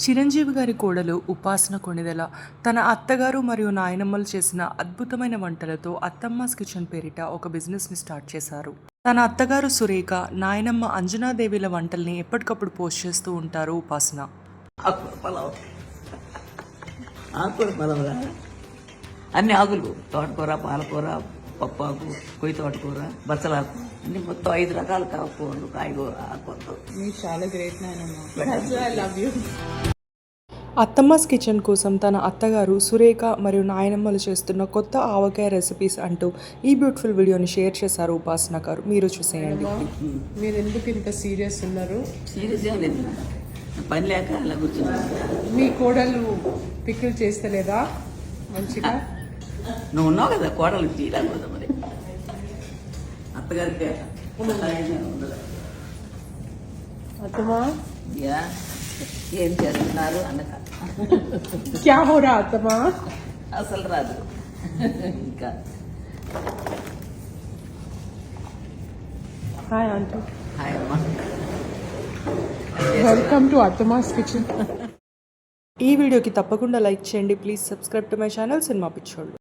చిరంజీవి గారి కోడలు ఉపాసన కొణిదెల తన అత్తగారు మరియు నాయనమ్మలు చేసిన అద్భుతమైన వంటలతో అత్తమ్మాస్ కిచెన్ పేరిట ఒక బిజినెస్ని స్టార్ట్ చేశారు. తన అత్తగారు సురేఖ నాయనమ్మ అంజనాదేవిల వంటల్ని ఎప్పటికప్పుడు పోస్ట్ చేస్తూ ఉంటారు ఉపాసన. ఆకుకూర అన్ని ఆకులు. తోటకూర పాలకూర పప్పాకు కొయ్యి తోటకూర బచ్చలాకు. అన్ని మొత్తం ఐదు రకాల కాకూరలు కాయగూర ఆకుకూరలు మీరు చాలా గ్రేట్ నాయనమ్మ. I love you Attamma's kitchen కోసం తన అత్తగారు సురేఖ మరియు నాయనమ్మలు చేస్తున్న కొత్త ఆవకాయ రెసిపీస్ అంటూ ఈ బ్యూటిఫుల్ వీడియోని షేర్ చేశారు ఉపాసన గారు. మీరు చూసేయండి. మీరు ఎందుకు ఇంత సీరియస్ ఉన్నారు? సీరియస్ ఏం లేదు. పని లేక అలా కూర్చున్నాను. మీ కోడలు పికిల్ చేస్తలేదా? మంచిగా? నువ్వు ఉన్నావు కదా కోడలు మరి? అత్తగారికి ఉండదు? అత్తమా యా. ఏం చేస్తున్నారు అన్నక క్యా హో రా అత్తమా? అసలు రాదు. ఇంకా. హాయ్ ఆంటీ హాయ్ అమ్మా. వెల్కమ్ టు అత్తమాస్ కిచెన్ ఈ వీడియోకి తప్పకుండా లైక్ చేయండి. Please subscribe to my channel cinema పిచ్చోళ్ళు